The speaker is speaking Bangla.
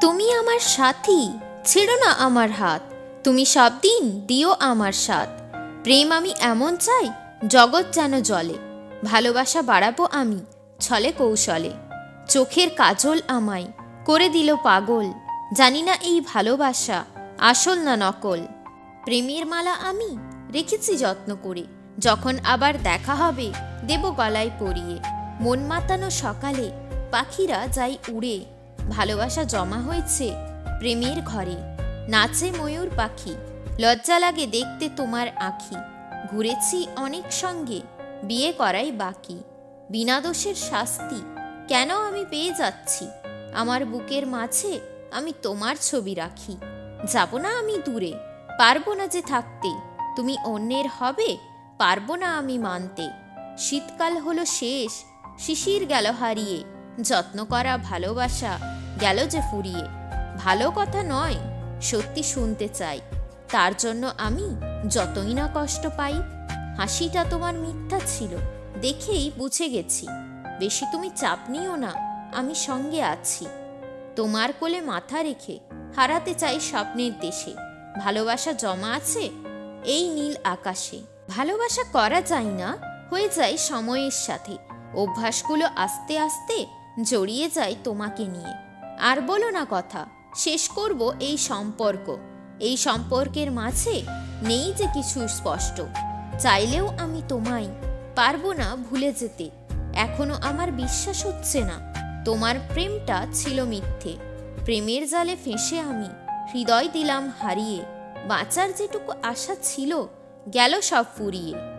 তুমি আমার সাথী, ছেড়ো না আমার হাত। তুমি সব দিন দিও আমার সাথ। প্রেম আমি এমন চাই, জগৎ যেন জলে ভালোবাসা বাড়াবো আমি, ছলে কৌশলে। চোখের কাজল আমায়, করে দিল পাগল। জানি না এই ভালোবাসা, আসল না নকল। প্রেমের মালা আমি রেখেছি যত্ন করে। যখন আবার দেখা হবে, দেব গলায় পরিয়ে। মন মাতানো সকালে পাখিরা যাই উড়ে। ভালোবাসা জমা হয়েছে প্রেমের ঘরে। নাচে ময়ূর পাখি, লজ্জা লাগে দেখতে তোমার আঁখি। ঘুরেছি অনেক সঙ্গে, বিয়ে করাই বাকি। বিনা দোষের শাস্তি কেন আমি পেয়ে যাচ্ছি? আমার বুকের মাঝে আমি তোমার ছবি রাখি। যাব না আমি দূরে, পারব না যে থাকতে। তুমি অন্যের হবে, পারব না আমি মানতে। শীতকাল হলো শেষ, শিশির গেল হারিয়ে। যত্ন করা, ভালোবাসা গেল যে ফুরিয়ে। ভালো কথা নয়, সত্যি শুনতে চাই। তার জন্য আমি যতই না কষ্ট পাই, হাসিটা তোমার মিথ্যা ছিল, দেখেই বুঝে গেছি। বেশি তুমি চাপ নিও না, আমি সঙ্গে আছি। তোমার কোলে মাথা রেখে হারাতে চাই স্বপ্নের দেশে। ভালোবাসা জমা আছে এই নীল আকাশে। ভালোবাসা করা যায় না, হয়ে যায় সময়ের সাথে। অভ্যাসগুলো আস্তে আস্তে জড়িয়ে যায় তোমাকে নিয়ে। আর বলো না কথা, শেষ করব এই সম্পর্ক। এই সম্পর্কের মাঝে নেই যে কিছু স্পষ্ট। চাইলেও আমি তোমায় পারব না ভুলে যেতে। এখনও আমার বিশ্বাস হচ্ছে না, তোমার প্রেমটা ছিল মিথ্যে। প্রেমের জালে ফেঁসে আমি হৃদয় দিলাম হারিয়ে। বাঁচার যেটুকু আশা ছিল, গেল সব ফুরিয়ে।